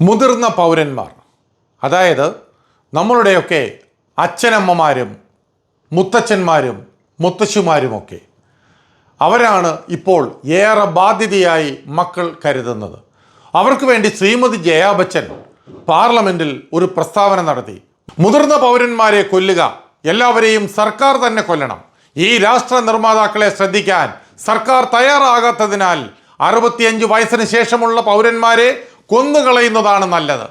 മുതിർന്ന പൗരന്മാർ. അതായത് നമ്മളുടെയൊക്കെ അച്ഛനമ്മമാരും മുത്തച്ഛന്മാരും മുത്തശ്ശിമാരുമൊക്കെ. അവരാണ് ഇപ്പോൾ ഏറെ ബാധ്യതയായി മക്കൾ കരുതുന്നത്. അവർക്ക് വേണ്ടി ശ്രീമതി ജയാ ബച്ചൻ പാർലമെന്റിൽ ഒരു പ്രസ്താവന നടത്തി. മുതിർന്ന പൗരന്മാരെ കൊല്ലുക എല്ലാവരെയും സർക്കാർ തന്നെ കൊല്ലണം. ഈ രാഷ്ട്ര നിർമ്മാതാക്കളെ ശ്രദ്ധിക്കാൻ സർക്കാർ തയ്യാറാകാത്തതിനാൽ അറുപത്തിയഞ്ച് വയസ്സിന് ശേഷമുള്ള പൗരന്മാരെ കൊന്നുകളയുന്നതാണ് നല്ലത്.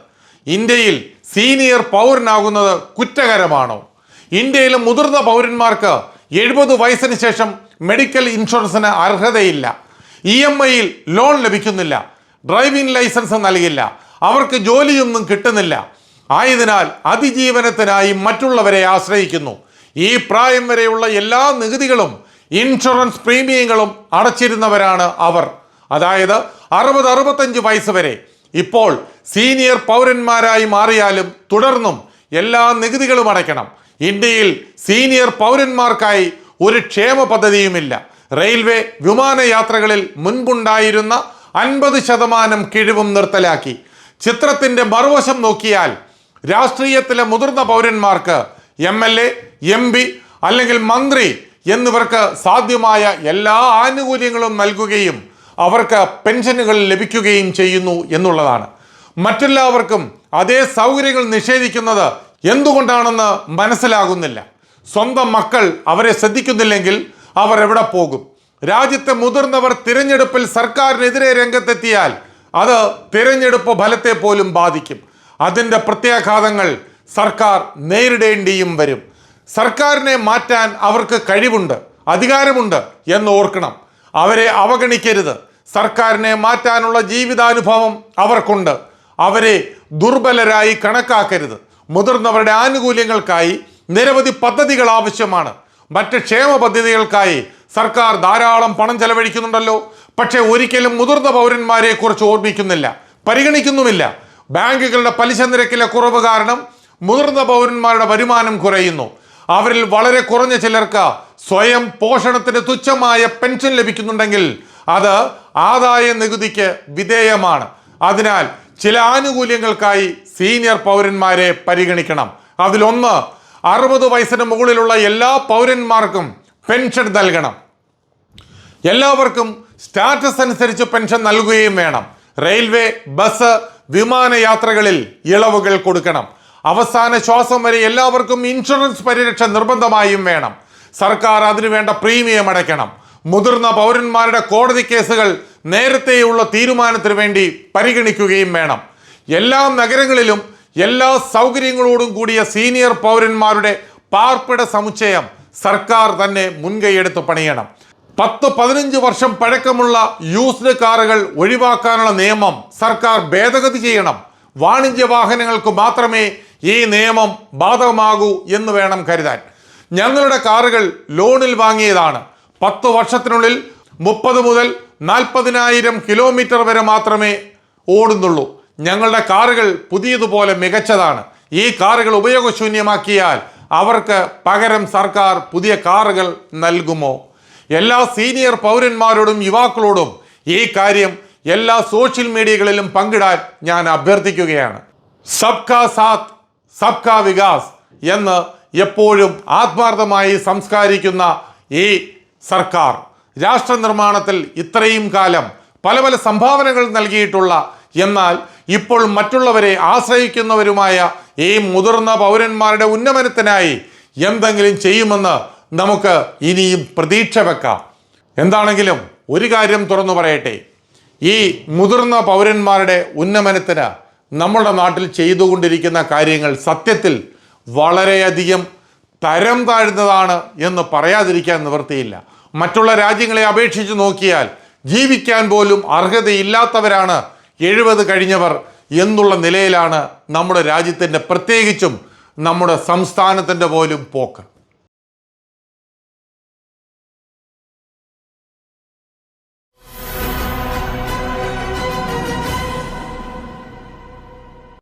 ഇന്ത്യയിൽ സീനിയർ പൗരനാകുന്നത് കുറ്റകരമാണോ? ഇന്ത്യയിലെ മുതിർന്ന പൗരന്മാർക്ക് എഴുപത് വയസ്സിന് ശേഷം മെഡിക്കൽ ഇൻഷുറൻസിന് അർഹതയില്ല. ഇ എം ഐയിൽ ലോൺ ലഭിക്കുന്നില്ല. ഡ്രൈവിംഗ് ലൈസൻസ് നൽകില്ല. അവർക്ക് ജോലിയൊന്നും കിട്ടുന്നില്ല. ആയതിനാൽ അതിജീവനത്തിനായി മറ്റുള്ളവരെ ആശ്രയിക്കുന്നു. ഈ പ്രായം വരെയുള്ള എല്ലാ നികുതികളും ഇൻഷുറൻസ് പ്രീമിയങ്ങളും അടച്ചിരുന്നവരാണ് അവർ. അതായത് അറുപത് അറുപത്തഞ്ച് വയസ്സ് വരെ ഇപ്പോൾ സീനിയർ പൗരന്മാരായി മാറിയാലും തുടർന്നും എല്ലാ നികുതികളും അടയ്ക്കണം. ഇന്ത്യയിൽ സീനിയർ പൗരന്മാർക്കായി ഒരു ക്ഷേമ പദ്ധതിയുമില്ല. റെയിൽവേ വിമാനയാത്രകളിൽ മുൻപുണ്ടായിരുന്ന അൻപത് ശതമാനം കിഴിവും നിർത്തലാക്കി. ചിത്രത്തിന്റെ മറുവശം നോക്കിയാൽ രാഷ്ട്രീയത്തിലെ മുതിർന്ന പൗരന്മാർക്ക് M L A M P അല്ലെങ്കിൽ മന്ത്രി എന്നിവർക്ക് സാധ്യമായ എല്ലാ ആനുകൂല്യങ്ങളും നൽകുകയും അവർക്ക് പെൻഷനുകൾ ലഭിക്കുകയും ചെയ്യുന്നു എന്നുള്ളതാണ്. മറ്റെല്ലാവർക്കും അതേ സൗകര്യങ്ങൾ നിഷേധിക്കുന്നത് എന്തുകൊണ്ടാണെന്ന് മനസ്സിലാകുന്നില്ല. സ്വന്തം മക്കൾ അവരെ ശ്രദ്ധിക്കുന്നില്ലെങ്കിൽ അവർ എവിടെ പോകും? രാജ്യത്തെ മുതിർന്നവർ തിരഞ്ഞെടുപ്പിൽ സർക്കാരിനെതിരെ രംഗത്തെത്തിയാൽ അത് തിരഞ്ഞെടുപ്പ് ഫലത്തെ പോലും ബാധിക്കും. അതിന്റെ പ്രത്യാഘാതങ്ങൾ സർക്കാർ നേരിടേണ്ടിയും വരും. സർക്കാരിനെ മാറ്റാൻ അവർക്ക് കഴിവുണ്ട് അധികാരമുണ്ട് എന്ന് ഓർക്കണം. അവരെ അവഗണിക്കരുത്. സർക്കാരിനെ മാറ്റാനുള്ള ജീവിതാനുഭവം അവർക്കുണ്ട്. അവരെ ദുർബലരായി കണക്കാക്കരുത്. മുതിർന്നവരുടെ ആനുകൂല്യങ്ങൾക്കായി നിരവധി പദ്ധതികൾ ആവശ്യമാണ്. മറ്റ് ക്ഷേമ പദ്ധതികൾക്കായി സർക്കാർ ധാരാളം പണം ചെലവഴിക്കുന്നുണ്ടല്ലോ. പക്ഷേ ഒരിക്കലും മുതിർന്ന പൗരന്മാരെ കുറിച്ച് ഓർമ്മിക്കുന്നില്ല. പരിഗണിക്കുന്നുമില്ല. ബാങ്കുകളുടെ പലിശ നിരക്കിലെ കുറവ് കാരണം മുതിർന്ന പൗരന്മാരുടെ വരുമാനം കുറയുന്നു. അവരിൽ വളരെ കുറഞ്ഞ ചിലർക്ക് സ്വയം പോഷണത്തിന് തുച്ഛമായ പെൻഷൻ ലഭിക്കുന്നുണ്ടെങ്കിൽ അത് ആദായ നികുതിക്ക് വിധേയമാണ്. അതിനാൽ ചില ആനുകൂല്യങ്ങൾക്കായി സീനിയർ പൗരന്മാരെ പരിഗണിക്കണം. അതിലൊന്ന് അറുപത് വയസ്സിന് മുകളിലുള്ള എല്ലാ പൗരന്മാർക്കും പെൻഷൻ നൽകണം. എല്ലാവർക്കും സ്റ്റാറ്റസ് അനുസരിച്ച് പെൻഷൻ നൽകുകയും വേണം. റെയിൽവേ ബസ് വിമാനയാത്രകളിൽ ഇളവുകൾ കൊടുക്കണം. അവസാന ശ്വാസം വരെ എല്ലാവർക്കും ഇൻഷുറൻസ് പരിരക്ഷ നിർബന്ധമായും വേണം. സർക്കാർ അതിനുവേണ്ട പ്രീമിയം അടയ്ക്കണം. മുതിർന്ന പൗരന്മാരുടെ കോടതി കേസുകൾ നേരത്തെയുള്ള തീരുമാനത്തിന് വേണ്ടി പരിഗണിക്കുകയും വേണം. എല്ലാ നഗരങ്ങളിലും എല്ലാ സൗകര്യങ്ങളോടും കൂടിയ സീനിയർ പൗരന്മാരുടെ പാർപ്പിട സമുച്ചയം സർക്കാർ തന്നെ മുൻകൈയെടുത്ത് പണിയണം. പത്ത് പതിനഞ്ച് വർഷം പഴക്കമുള്ള യൂസ്ഡ് കാറുകൾ ഒഴിവാക്കാനുള്ള നിയമം സർക്കാർ ഭേദഗതി ചെയ്യണം. വാണിജ്യ വാഹനങ്ങൾക്ക് മാത്രമേ ഈ നിയമം ബാധകമാകൂ എന്ന് വേണം കരുതാൻ. ഞങ്ങളുടെ കാറുകൾ ലോണിൽ വാങ്ങിയതാണ്. പത്ത് വർഷത്തിനുള്ളിൽ മുപ്പത് മുതൽ നാൽപ്പതിനായിരം കിലോമീറ്റർ വരെ മാത്രമേ ഓടുന്നുള്ളൂ. ഞങ്ങളുടെ കാറുകൾ പുതിയതുപോലെ മികച്ചതാണ്. ഈ കാറുകൾ ഉപയോഗശൂന്യമാക്കിയാൽ അവർക്ക് പകരം സർക്കാർ പുതിയ കാറുകൾ നൽകുമോ? എല്ലാ സീനിയർ പൗരന്മാരോടും യുവാക്കളോടും ഈ കാര്യം എല്ലാ സോഷ്യൽ മീഡിയകളിലും പങ്കിടാൻ ഞാൻ അഭ്യർത്ഥിക്കുകയാണ്. സബ്കാ സാത്ത് സബ്കാ വികാസ് എന്ന് എപ്പോഴും ആത്മാർത്ഥമായി സംസ്കാരിക്കുന്ന ഈ സർക്കാർ. രാഷ്ട്ര നിർമ്മാണത്തിൽ ഇത്രയും കാലം പല പല സംഭാവനകൾ നൽകിയിട്ടുള്ള എന്നാൽ ഇപ്പോൾ മറ്റുള്ളവരെ ആശ്രയിക്കുന്നവരുമായ ഈ മുതിർന്ന പൗരന്മാരുടെ ഉന്നമനത്തിനായി എന്തെങ്കിലും ചെയ്യുമെന്ന് നമുക്ക് ഇനിയും പ്രതീക്ഷ വെക്കാം. എന്താണെങ്കിലും ഒരു കാര്യം തുറന്നു പറയട്ടെ. ഈ മുതിർന്ന പൗരന്മാരുടെ ഉന്നമനത്തിന് നമ്മുടെ നാട്ടിൽ ചെയ്തുകൊണ്ടിരിക്കുന്ന കാര്യങ്ങൾ സത്യത്തിൽ വളരെയധികം തരം താഴ്ന്നതാണ് എന്ന് പറയാതിരിക്കാൻ നിവൃത്തിയില്ല. മറ്റുള്ള രാജ്യങ്ങളെ അപേക്ഷിച്ച് നോക്കിയാൽ ജീവിക്കാൻ പോലും അർഹതയില്ലാത്തവരാണ് എഴുപത് കഴിഞ്ഞവർ എന്നുള്ള നിലയിലാണ് നമ്മുടെ രാജ്യത്തിന്റെ പ്രത്യേകിച്ചും നമ്മുടെ സംസ്ഥാനത്തിന്റെ പോലും പോക്ക്.